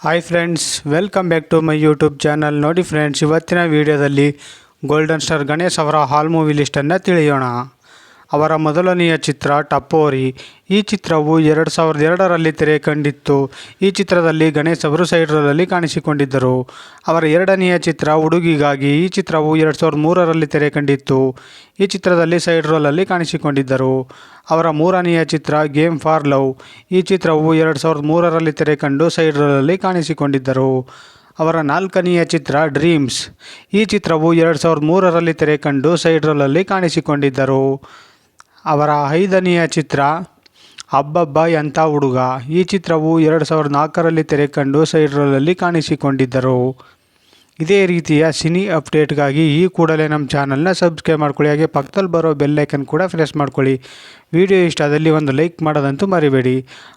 Hi friends welcome back to my YouTube channel ನೋಡಿ friends ಇವತ್ತಿನ ವಿಡಿಯೋದಲ್ಲಿ ಗೋಲ್ಡನ್ ಸ್ಟಾರ್ ಗಣೇಶ್ ಅವರ ಹಾಲ್ ಮೂವಿ ಲಿಸ್ಟನ್ನು ತಿಳಿಯೋಣ. ಅವರ ಮೊದಲನೆಯ ಚಿತ್ರ ಟಪ್ಪೋರಿ. ಈ ಚಿತ್ರವು ಎರಡು ಸಾವಿರದ ಎರಡರಲ್ಲಿ ತೆರೆ ಕಂಡಿತ್ತು ಈ ಚಿತ್ರದಲ್ಲಿ ಗಣೇಶ್ ಅವರು ಸೈಡ್ ರೋಲಲ್ಲಿ ಕಾಣಿಸಿಕೊಂಡಿದ್ದರು. ಅವರ ಎರಡನೆಯ ಚಿತ್ರ ಹುಡುಗಿಗಾಗಿ ಈ ಚಿತ್ರವು ಎರಡು ಸಾವಿರದ ಮೂರರಲ್ಲಿ ತೆರೆ ಕಂಡಿತ್ತು ಈ ಚಿತ್ರದಲ್ಲಿ ಸೈಡ್ ರೋಲಲ್ಲಿ ಕಾಣಿಸಿಕೊಂಡಿದ್ದರು. ಅವರ ಮೂರನೆಯ ಚಿತ್ರ ಗೇಮ್ ಫಾರ್ ಲವ್. ಈ ಚಿತ್ರವು ಎರಡು ಸಾವಿರದ ಮೂರರಲ್ಲಿ ತೆರೆ ಕಂಡು ಸೈಡ್ ಕಾಣಿಸಿಕೊಂಡಿದ್ದರು. ಅವರ ನಾಲ್ಕನೆಯ ಚಿತ್ರ ಡ್ರೀಮ್ಸ್. ಈ ಚಿತ್ರವು ಎರಡು ಸಾವಿರದ ಮೂರರಲ್ಲಿ ತೆರೆ ಕಂಡು ಸೈಡ್ ಕಾಣಿಸಿಕೊಂಡಿದ್ದರು. ಅವರ ಐದನೆಯ ಚಿತ್ರ, ಅಬ್ಬಬ್ಬ ಎಂಥ ಹುಡುಗ. ಈ ಚಿತ್ರವು ಎರಡು ಸಾವಿರದ ನಾಲ್ಕರಲ್ಲಿ ತೆರೆ ಕಂಡು ಸೈಡ್ ರೋಲಲ್ಲಿ ಕಾಣಿಸಿಕೊಂಡಿದ್ದರು. ಇದೇ ರೀತಿಯ ಸಿನಿ ಅಪ್ಡೇಟ್ಗಾಗಿ ಈ ಕೂಡಲೇ ನಮ್ಮ ಚಾನಲ್ನ ಸಬ್ಸ್ಕ್ರೈಬ್ ಮಾಡ್ಕೊಳ್ಳಿ. ಹಾಗೆ ಪಕ್ಕದಲ್ಲಿ ಬರೋ ಬೆಲ್ಲೈಕನ್ ಕೂಡ ಪ್ರೆಸ್ ಮಾಡ್ಕೊಳ್ಳಿ. ವಿಡಿಯೋ ಇಷ್ಟ ಆದಲ್ಲಿ ಒಂದು ಲೈಕ್ ಮಾಡೋದಂತೂ ಮರಿಬೇಡಿ.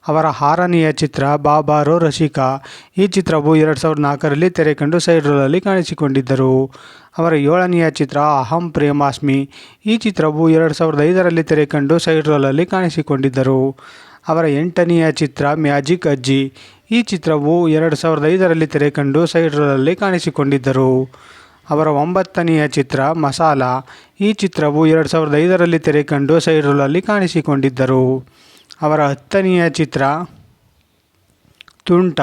ಅವರ ಹಾರನೆಯ ಚಿತ್ರ ಬಾಬಾರೋ ರಸಿಕಾ. ಈ ಚಿತ್ರವು ಎರಡು ಸಾವಿರದ ನಾಲ್ಕರಲ್ಲಿ ತೆರೆ ಕಂಡು ಸೈಡ್ ರೋಲಲ್ಲಿ ಕಾಣಿಸಿಕೊಂಡಿದ್ದರು. ಅವರ ಏಳನೆಯ ಚಿತ್ರ ಅಹಂ ಪ್ರೇಮಾಸ್ಮಿ. ಈ ಚಿತ್ರವು ಎರಡು ಸಾವಿರದ ಐದರಲ್ಲಿ ತೆರೆ ಕಂಡು ಸೈಡ್ ರೋಲಲ್ಲಿ ಕಾಣಿಸಿಕೊಂಡಿದ್ದರು. ಅವರ ಎಂಟನೆಯ ಚಿತ್ರ ಮ್ಯಾಜಿಕ್ ಅಜ್ಜಿ. ಈ ಚಿತ್ರವು ಎರಡು ಸಾವಿರದ ಐದರಲ್ಲಿ ತೆರೆ ಕಂಡು ಸೈಡ್ ರೋಲಲ್ಲಿ ಕಾಣಿಸಿಕೊಂಡಿದ್ದರು. ಅವರ ಒಂಬತ್ತನೆಯ ಚಿತ್ರ ಮಸಾಲ. ಈ ಚಿತ್ರವು ಎರಡು ಸಾವಿರದ ಐದರಲ್ಲಿ ತೆರೆ ಕಂಡು ಸೈಡ್ ರೋಲಲ್ಲಿ ಕಾಣಿಸಿಕೊಂಡಿದ್ದರು. ಅವರ ಹತ್ತನೆಯ ಚಿತ್ರ ತುಂಟ.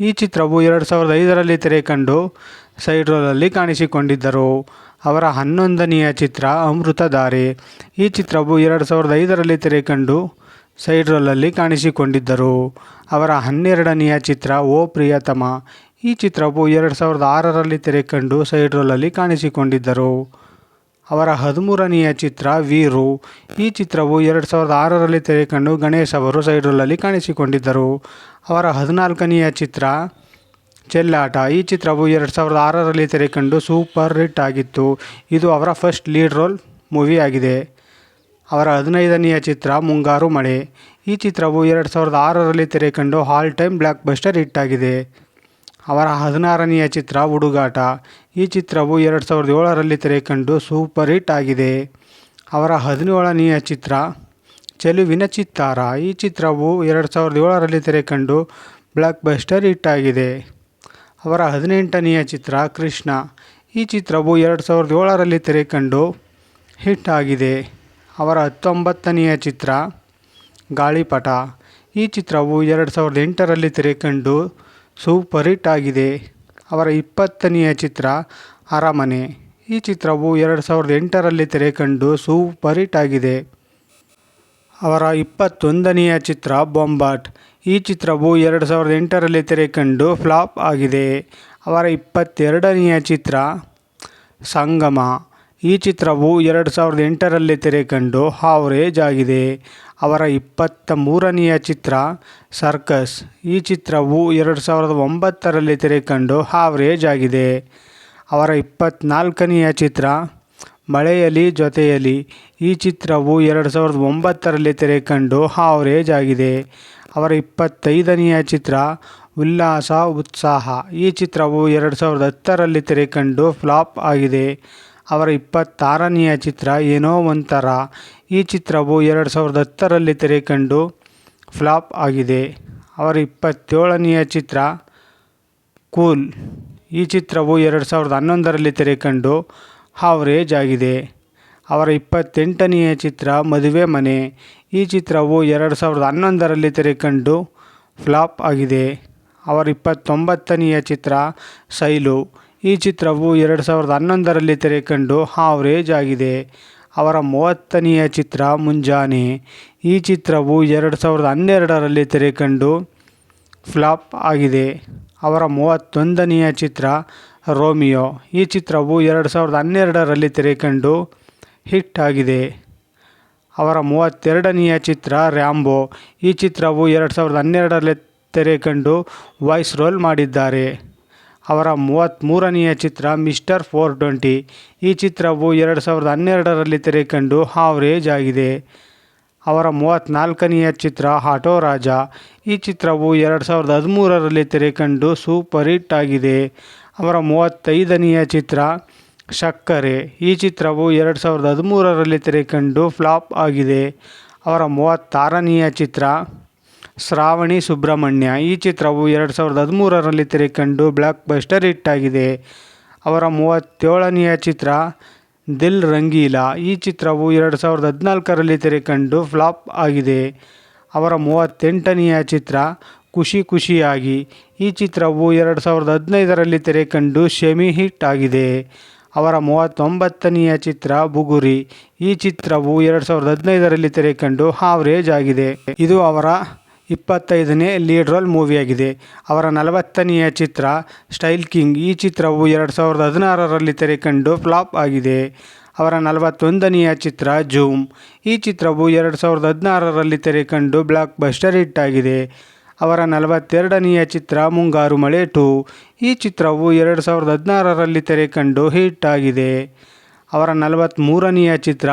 ಈ ಚಿತ್ರವು ಎರಡು ಸಾವಿರದ ಐದರಲ್ಲಿ ತೆರೆ ಕಂಡು ಸೈಡ್ ರೋಲಲ್ಲಿ ಕಾಣಿಸಿಕೊಂಡಿದ್ದರು. ಅವರ ಹನ್ನೊಂದನೆಯ ಚಿತ್ರ ಅಮೃತಧಾರೆ. ಈ ಚಿತ್ರವು ಎರಡು ಸಾವಿರದ ಐದರಲ್ಲಿ ತೆರೆ ಕಂಡು ಸೈಡ್ ರೋಲಲ್ಲಿ ಕಾಣಿಸಿಕೊಂಡಿದ್ದರು. ಅವರ ಹನ್ನೆರಡನೆಯ ಚಿತ್ರ, ಓ ಪ್ರಿಯತಮ. ಈ ಚಿತ್ರವು ಎರಡು ಸಾವಿರದ ಆರರಲ್ಲಿ ತೆರೆ ಕಂಡು ಸೈಡ್ ರೋಲಲ್ಲಿ ಕಾಣಿಸಿಕೊಂಡಿದ್ದರು. ಅವರ ಹದಿಮೂರನೆಯ ಚಿತ್ರ, ವೀರು. ಈ ಚಿತ್ರವು ಎರಡು ಸಾವಿರದ ಆರರಲ್ಲಿ ತೆರೆ ಕಂಡು ಗಣೇಶ್ ಅವರು ಸೈಡ್ ರೋಲಲ್ಲಿ ಕಾಣಿಸಿಕೊಂಡಿದ್ದರು. ಅವರ ಹದಿನಾಲ್ಕನೆಯ ಚಿತ್ರ, ಚೆಲ್ಲಾಟ. ಈ ಚಿತ್ರವು ಎರಡು ಸಾವಿರದ ಆರರಲ್ಲಿ ತೆರೆ ಕಂಡು ಸೂಪರ್ ಹಿಟ್ ಆಗಿತ್ತು. ಇದು ಅವರ ಫಸ್ಟ್ ಲೀಡ್ ರೋಲ್ ಮೂವಿ ಆಗಿದೆ. ಅವರ ಹದಿನೈದನೆಯ ಚಿತ್ರ ಮುಂಗಾರು ಮಳೆ. ಈ ಚಿತ್ರವು ಎರಡು ಸಾವಿರದ ಆರರಲ್ಲಿ ತೆರೆ ಕಂಡು all time blockbuster hit ಆಗಿದೆ. ಅವರ ಹದಿನಾರನೆಯ ಚಿತ್ರ ಹುಡುಗಾಟ ಈ ಚಿತ್ರವು ಎರಡು ಸಾವಿರದ ಏಳರಲ್ಲಿ ತೆರೆ ಕಂಡು ಸೂಪರ್ ಹಿಟ್ ಆಗಿದೆ. ಅವರ ಹದಿನೇಳನೆಯ ಚಿತ್ರ ಚೆಲುವಿನ ಚಿತ್ತಾರ. ಈ ಚಿತ್ರವು ಎರಡು ಸಾವಿರದ ಏಳರಲ್ಲಿ ತೆರೆ ಕಂಡು ಬ್ಲ್ಯಾಕ್ ಬಸ್ಟರ್ ಹಿಟ್ ಆಗಿದೆ. ಅವರ ಹದಿನೆಂಟನೆಯ ಚಿತ್ರ ಕೃಷ್ಣ. ಈ ಚಿತ್ರವು ಎರಡು ಸಾವಿರದ ಏಳರಲ್ಲಿ ತೆರೆ ಕಂಡು ಹಿಟ್ ಆಗಿದೆ. ಅವರ ಹತ್ತೊಂಬತ್ತನೆಯ ಚಿತ್ರ, ಗಾಳಿಪಟ. ಈ ಚಿತ್ರವು ಎರಡು ಸಾವಿರದ ಎಂಟರಲ್ಲಿ ತೆರೆ ಕಂಡು ಸೂಪರ್ ಹಿಟ್ ಆಗಿದೆ. ಅವರ ಇಪ್ಪತ್ತನೆಯ ಚಿತ್ರ, ಅರಮನೆ. ಈ ಚಿತ್ರವು ಎರಡು ಸಾವಿರದ ಎಂಟರಲ್ಲಿ ತೆರೆಕಂಡು ಸೂಪರ್ ಹಿಟ್ ಆಗಿದೆ. ಅವರ ಇಪ್ಪತ್ತೊಂದನೆಯ ಚಿತ್ರ, ಬೊಂಬಾಟ್. ಈ ಚಿತ್ರವು ಎರಡು ಸಾವಿರದ ಎಂಟರಲ್ಲಿ ತೆರೆಕಂಡು ಫ್ಲಾಪ್ ಆಗಿದೆ. ಅವರ ಇಪ್ಪತ್ತೆರಡನೆಯ ಚಿತ್ರ, ಸಂಗಮ. ಈ ಚಿತ್ರವು ಎರಡು ಸಾವಿರದ ಎಂಟರಲ್ಲಿ ತೆರೆ ಕಂಡು ಹಾವ್ರೇಜ್ ಆಗಿದೆ. ಅವರ ಇಪ್ಪತ್ತ ಮೂರನೆಯ ಚಿತ್ರ, ಸರ್ಕಸ್. ಈ ಚಿತ್ರವು ಎರಡು ಸಾವಿರದ ಒಂಬತ್ತರಲ್ಲಿ ತೆರೆ ಕಂಡು ಹಾವ್ರೇಜ್ ಆಗಿದೆ. ಅವರ ಇಪ್ಪತ್ತ್ನಾಲ್ಕನೆಯ ಚಿತ್ರ, ಮಳೆಯಲಿ ಜೊತೆಯಲಿ. ಈ ಚಿತ್ರವು ಎರಡು ಸಾವಿರದ ಒಂಬತ್ತರಲ್ಲಿ ತೆರೆ ಕಂಡು ಹಾವ್ರೇಜ್ ಆಗಿದೆ. ಅವರ ಇಪ್ಪತ್ತೈದನೆಯ ಚಿತ್ರ, ಉಲ್ಲಾಸ, ಉತ್ಸಾಹ. ಈ ಚಿತ್ರವು ಎರಡು ಸಾವಿರದ ಹತ್ತರಲ್ಲಿ ತೆರೆ ಕಂಡು ಫ್ಲಾಪ್ ಆಗಿದೆ. ಅವರ ಇಪ್ಪತ್ತಾರನೆಯ ಚಿತ್ರ ಏನೋ ಒಂಥರ. ಈ ಚಿತ್ರವು ಎರಡು ಸಾವಿರದ ಹತ್ತರಲ್ಲಿ ತೆರೆ ಕಂಡು ಫ್ಲಾಪ್ ಆಗಿದೆ. ಅವರ ಇಪ್ಪತ್ತೇಳನೆಯ ಚಿತ್ರ ಕೂಲ್. ಈ ಚಿತ್ರವು ಎರಡು ಸಾವಿರದ ಹನ್ನೊಂದರಲ್ಲಿ ತೆರೆ ಕಂಡು ಹಾವ್ರೇಜ್ ಆಗಿದೆ. ಅವರ ಇಪ್ಪತ್ತೆಂಟನೆಯ ಚಿತ್ರ ಮದುವೆ ಮನೆ. ಈ ಚಿತ್ರವು ಎರಡು ಸಾವಿರದ ಹನ್ನೊಂದರಲ್ಲಿ ತೆರೆ ಕಂಡು ಫ್ಲಾಪ್ ಆಗಿದೆ. ಅವರ ಇಪ್ಪತ್ತೊಂಬತ್ತನೆಯ ಚಿತ್ರ ಸೈಲು. ಈ ಚಿತ್ರವು ಎರಡು ಸಾವಿರದ ಹನ್ನೊಂದರಲ್ಲಿ ತೆರೆ ಕಂಡು ಹಾವ್ರೇಜ್ ಆಗಿದೆ. ಅವರ ಮೂವತ್ತನೆಯ ಚಿತ್ರ ಮುಂಜಾನೆ. ಈ ಚಿತ್ರವು ಎರಡು ಸಾವಿರದ ಹನ್ನೆರಡರಲ್ಲಿ ತೆರೆ ಕಂಡು ಫ್ಲಾಪ್ ಆಗಿದೆ. ಅವರ ಮೂವತ್ತೊಂದನೆಯ ಚಿತ್ರ ರೋಮಿಯೋ. ಈ ಚಿತ್ರವು ಎರಡು ಸಾವಿರದ ಹನ್ನೆರಡರಲ್ಲಿ ತೆರೆ ಕಂಡು ಹಿಟ್ ಆಗಿದೆ. ಅವರ ಮೂವತ್ತೆರಡನೆಯ ಚಿತ್ರ ರ್ಯಾಂಬೋ. ಈ ಚಿತ್ರವು ಎರಡು ಸಾವಿರದ ಹನ್ನೆರಡರಲ್ಲಿ ತೆರೆ ಕಂಡು ವಾಯ್ಸ್ ರೋಲ್ ಮಾಡಿದ್ದಾರೆ. ಅವರ ಮೂವತ್ತ್ಮೂರನೆಯ ಚಿತ್ರ ಮಿಸ್ಟರ್ ಫೋರ್ ಟ್ವೆಂಟಿ. ಈ ಚಿತ್ರವು ಎರಡು ಸಾವಿರದ ಹನ್ನೆರಡರಲ್ಲಿ ತೆರೆಕಂಡು ಹಾವ್ರೇಜ್ ಆಗಿದೆ. ಅವರ ಮೂವತ್ತ್ನಾಲ್ಕನೆಯ ಚಿತ್ರ ಆಟೋ ರಾಜ. ಈ ಚಿತ್ರವು ಎರಡು ಸಾವಿರದ ಹದಿಮೂರರಲ್ಲಿ ತೆರೆಕಂಡು ಸೂಪರ್ ಹಿಟ್ ಆಗಿದೆ. ಅವರ ಮೂವತ್ತೈದನೆಯ ಚಿತ್ರ ಸಕ್ಕರೆ ಈ ಚಿತ್ರವು ಎರಡು ಸಾವಿರದ ಹದಿಮೂರರಲ್ಲಿ ತೆರೆ ಕಂಡು ಫ್ಲಾಪ್ ಆಗಿದೆ. ಅವರ ಮೂವತ್ತಾರನೆಯ ಚಿತ್ರ ಶ್ರಾವಣಿ ಸುಬ್ರಹ್ಮಣ್ಯ. ಈ ಚಿತ್ರವು ಎರಡು ಸಾವಿರದ ಹದಿಮೂರರಲ್ಲಿ ತೆರೆಕಂಡು ಬ್ಲಾಕ್ ಬಸ್ಟರ್ ಹಿಟ್ ಆಗಿದೆ. ಅವರ ಮೂವತ್ತೇಳನೆಯ ಚಿತ್ರ ದಿಲ್ ರಂಗೀಲಾ. ಈ ಚಿತ್ರವು ಎರಡು ಸಾವಿರದ ಹದಿನಾಲ್ಕರಲ್ಲಿ ತೆರೆಕಂಡು ಫ್ಲಾಪ್ ಆಗಿದೆ. ಅವರ ಮೂವತ್ತೆಂಟನೆಯ ಚಿತ್ರ ಖುಷಿ ಖುಷಿಯಾಗಿ. ಈ ಚಿತ್ರವು ಎರಡು ಸಾವಿರದ ಹದಿನೈದರಲ್ಲಿ ತೆರೆಕಂಡು ಶೆಮಿ ಹಿಟ್ ಆಗಿದೆ. ಅವರ ಮೂವತ್ತೊಂಬತ್ತನೆಯ ಚಿತ್ರ ಬುಗುರಿ. ಈ ಚಿತ್ರವು ಎರಡು ಸಾವಿರದ ಹದಿನೈದರಲ್ಲಿ ತೆರೆಕಂಡು ಹಾವ್ರೇಜ್ ಆಗಿದೆ. ಇದು ಅವರ ಇಪ್ಪತ್ತೈದನೇ ಲೀಡ್ ರೋಲ್ ಮೂವಿಯಾಗಿದೆ. ಅವರ ನಲವತ್ತನೆಯ ಚಿತ್ರ ಸ್ಟೈಲ್ ಕಿಂಗ್. ಈ ಚಿತ್ರವು ಎರಡು ಸಾವಿರದ ಹದಿನಾರರಲ್ಲಿ ತೆರೆಕಂಡು ಫ್ಲಾಪ್ ಆಗಿದೆ. ಅವರ ನಲವತ್ತೊಂದನೆಯ ಚಿತ್ರ ಜೂಮ್. ಈ ಚಿತ್ರವು ಎರಡು ಸಾವಿರದ ಹದಿನಾರರಲ್ಲಿ ತೆರೆಕಂಡು ಬ್ಲಾಕ್ ಬಸ್ಟರ್ ಹಿಟ್ ಆಗಿದೆ. ಅವರ ನಲವತ್ತೆರಡನೆಯ ಚಿತ್ರ ಮುಂಗಾರು ಮಳೆ ಟು. ಈ ಚಿತ್ರವು ಎರಡು ಸಾವಿರದ ಹದಿನಾರರಲ್ಲಿ ತೆರೆಕಂಡು ಹಿಟ್ ಆಗಿದೆ. ಅವರ ನಲವತ್ತ್ಮೂರನೆಯ ಚಿತ್ರ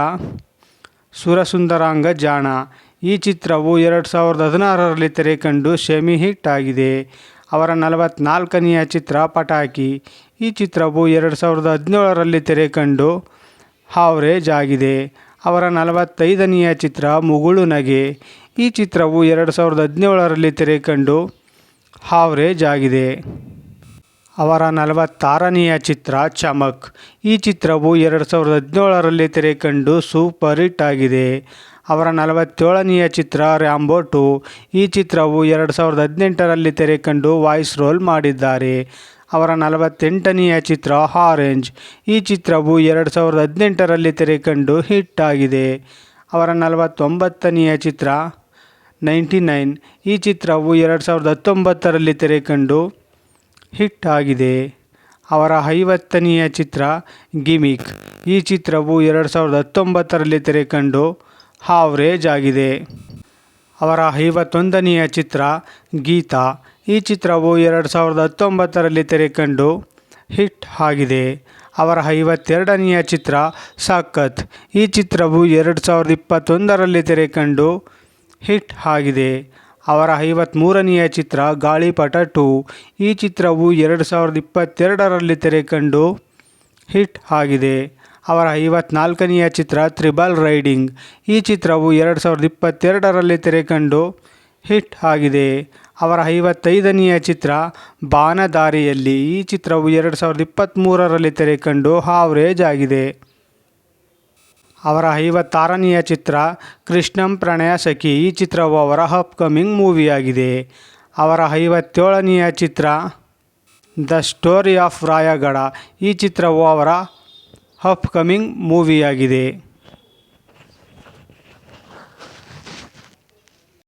ಸುರಸುಂದರಾಂಗ ಜಾಣ. ಈ ಚಿತ್ರವು ಎರಡು ಸಾವಿರದ ಹದಿನಾರರಲ್ಲಿ ತೆರೆಕಂಡು ಶೆಮಿ ಹಿಟ್ ಆಗಿದೆ. ಅವರ ನಲವತ್ತ್ನಾಲ್ಕನೆಯ ಚಿತ್ರ ಪಟಾಕಿ. ಈ ಚಿತ್ರವು ಎರಡು ಸಾವಿರದ ಹದಿನೇಳರಲ್ಲಿ ತೆರೆಕಂಡು ಹಾವ್ರೇಜ್ ಆಗಿದೆ. ಅವರ ನಲವತ್ತೈದನೆಯ ಚಿತ್ರ ಮುಗುಳು ನಗೆ. ಈ ಚಿತ್ರವು ಎರಡು ಸಾವಿರದ ಹದಿನೇಳರಲ್ಲಿ ತೆರೆಕಂಡು ಹಾವ್ರೇಜ್ ಆಗಿದೆ. ಅವರ ನಲವತ್ತಾರನೆಯ ಚಿತ್ರ ಚಮಕ್. ಈ ಚಿತ್ರವು ಎರಡು ಸಾವಿರದ ಹದಿನೇಳರಲ್ಲಿ ತೆರೆಕಂಡು ಸೂಪರ್ ಹಿಟ್ ಆಗಿದೆ. ಅವರ ನಲವತ್ತೇಳನೆಯ ಚಿತ್ರ ರ್ಯಾಂಬೋ ಟು ಈ ಚಿತ್ರವು ಎರಡು ಸಾವಿರದ ಹದಿನೆಂಟರಲ್ಲಿ ತೆರೆಕಂಡು ವಾಯ್ಸ್ ರೋಲ್ ಮಾಡಿದ್ದಾರೆ. ಅವರ ನಲವತ್ತೆಂಟನೆಯ ಚಿತ್ರ ಆರೆಂಜ್ ಈ ಚಿತ್ರವು ಎರಡು ಸಾವಿರದ ಹದಿನೆಂಟರಲ್ಲಿ ತೆರೆಕಂಡು ಹಿಟ್ ಆಗಿದೆ. ಅವರ ನಲವತ್ತೊಂಬತ್ತನೆಯ ಚಿತ್ರ ನೈಂಟಿ ನೈನ್. ಈ ಚಿತ್ರವು ಎರಡು ಸಾವಿರದ ಹತ್ತೊಂಬತ್ತರಲ್ಲಿ ತೆರೆಕಂಡು ಹಿಟ್ ಆಗಿದೆ. ಅವರ ಐವತ್ತನೆಯ ಚಿತ್ರ ಗಿಮಿಕ್. ಈ ಚಿತ್ರವು ಎರಡು ಸಾವಿರದ ಹತ್ತೊಂಬತ್ತರಲ್ಲಿ ತೆರೆಕಂಡು ಹಾವ್ರೇಜ್ ಆಗಿದೆ ಅವರ ಐವತ್ತೊಂದನೆಯ ಚಿತ್ರ, ಗೀತಾ, ಈ ಚಿತ್ರವು ಎರಡು ಸಾವಿರದ ಹತ್ತೊಂಬತ್ತರಲ್ಲಿ ತೆರೆಕಂಡು ಹಿಟ್ ಆಗಿದೆ. ಅವರ ಐವತ್ತೆರಡನೆಯ ಚಿತ್ರ, ಸಾಕತ್, ಈ ಚಿತ್ರವು ಎರಡು ಸಾವಿರದ ಇಪ್ಪತ್ತೊಂದರಲ್ಲಿ ತೆರೆಕಂಡು ಹಿಟ್ ಆಗಿದೆ. ಅವರ ಐವತ್ತ್ಮೂರನೆಯ ಚಿತ್ರ, ಗಾಳಿಪಟ ಟು, ಈ ಚಿತ್ರವು ಎರಡು ಸಾವಿರದ ಇಪ್ಪತ್ತೆರಡರಲ್ಲಿ ತೆರೆಕಂಡು ಹಿಟ್ ಆಗಿದೆ. ಅವರ ಐವತ್ನಾಲ್ಕನೆಯ ಚಿತ್ರ ತ್ರಿಬಲ್ ರೈಡಿಂಗ್. ಈ ಚಿತ್ರವು ಎರಡು ಸಾವಿರದ ಇಪ್ಪತ್ತೆರಡರಲ್ಲಿ ತೆರೆಕಂಡು ಹಿಟ್ ಆಗಿದೆ. ಅವರ ಐವತ್ತೈದನೆಯ ಚಿತ್ರ ಬಾನದಾರಿಯಲ್ಲಿ. ಈ ಚಿತ್ರವು ಎರಡು ಸಾವಿರದ ಇಪ್ಪತ್ತ್ಮೂರರಲ್ಲಿ ತೆರೆಕಂಡು ಹಾವ್ರೇಜ್ ಆಗಿದೆ. ಅವರ ಐವತ್ತಾರನೆಯ ಚಿತ್ರ ಕೃಷ್ಣಂ ಪ್ರಣಯ ಸಖಿ. ಈ ಚಿತ್ರವು ಅವರ ಅಪ್ಕಮಿಂಗ್ ಮೂವಿಯಾಗಿದೆ. ಅವರ ಐವತ್ತೇಳನೆಯ ಚಿತ್ರ ದ ಸ್ಟೋರಿ ಆಫ್ ರಾಯಗಢ ಈ ಚಿತ್ರವು ಅವರ ಅಪ್ಕಮಿಂಗ್ ಮೂವಿಯಾಗಿದೆ.